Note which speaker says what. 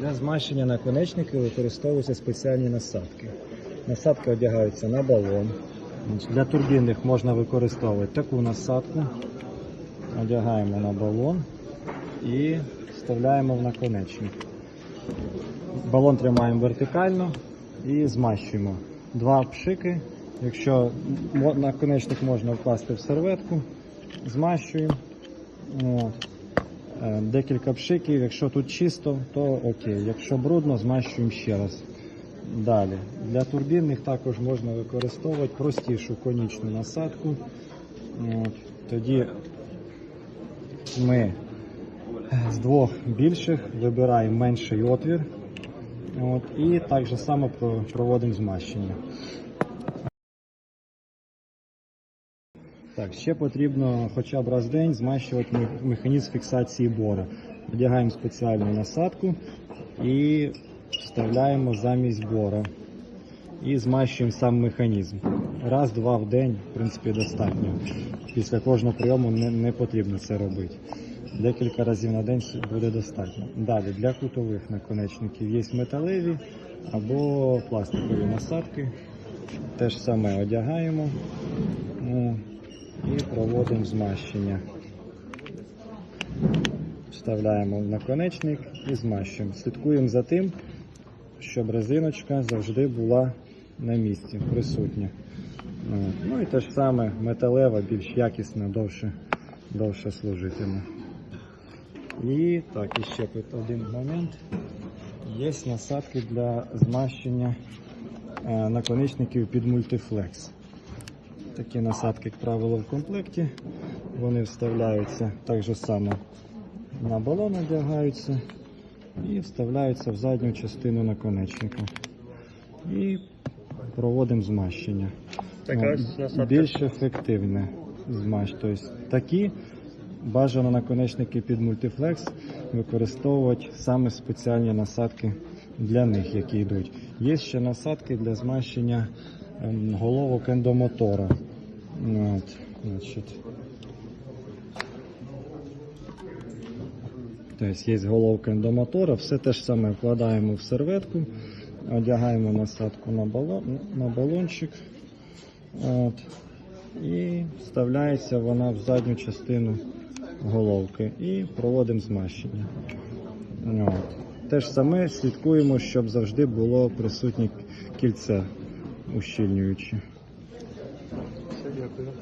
Speaker 1: Для змащення наконечників використовуються спеціальні насадки. Насадки одягаються на балон. Для турбінних можна використовувати таку насадку. Одягаємо на балон і вставляємо в наконечник. Балон тримаємо вертикально і змащуємо. Два пшики. Якщо наконечник можна вкласти в серветку, змащуємо. От. Е, Декілька пшиків. Якщо тут чисто, то окей. Якщо брудно, змащуємо ще раз. Далі. Для турбінних також можна використовувати простішу конічну насадку. От. Тоді ми з двох більших вибираємо менший отвір. От, і так же само проводимо змащення. Так, ще потрібно хоча б раз в день змащувати механізм фіксації бора. Одягаємо спеціальну насадку і вставляємо замість бора. І змащуємо сам механізм. Раз-два в день, в принципі, достатньо. Після кожного прийому не, не потрібно це робити. Декілька разів на день буде достатньо. Далі для кутових наконечників є металеві або пластикові насадки. Те ж саме одягаємо ну, і проводимо змащення. Вставляємо в наконечник і змащуємо. Слідкуємо за тим, щоб резиночка завжди була на місці, присутня. Ну і те ж саме металева, більш якісна, довше, довше служитиме. І так, і ще один момент. Є насадки для змащення е, наконечників під мультифлекс. Такі насадки, як правило, в комплекті. Вони вставляються так же само на балон одягаються і вставляються в задню частину наконечника. І проводимо змащення.
Speaker 2: Така
Speaker 1: Ну. Більш ефективне змащ. Тобто такі бажано наконечники під мультифлекс використовувати саме спеціальні насадки для них, які йдуть. Є ще насадки для змащення ем, головок ендомотора. Ну, От, значить. Тобто є головка ендомотора, все те ж саме вкладаємо в серветку, одягаємо насадку на, балон, на балончик. От, і вставляється вона в задню частину головки і проводимо змащення. От. Те ж саме слідкуємо, щоб завжди було присутнє кільце ущільнююче.
Speaker 2: yapıyor.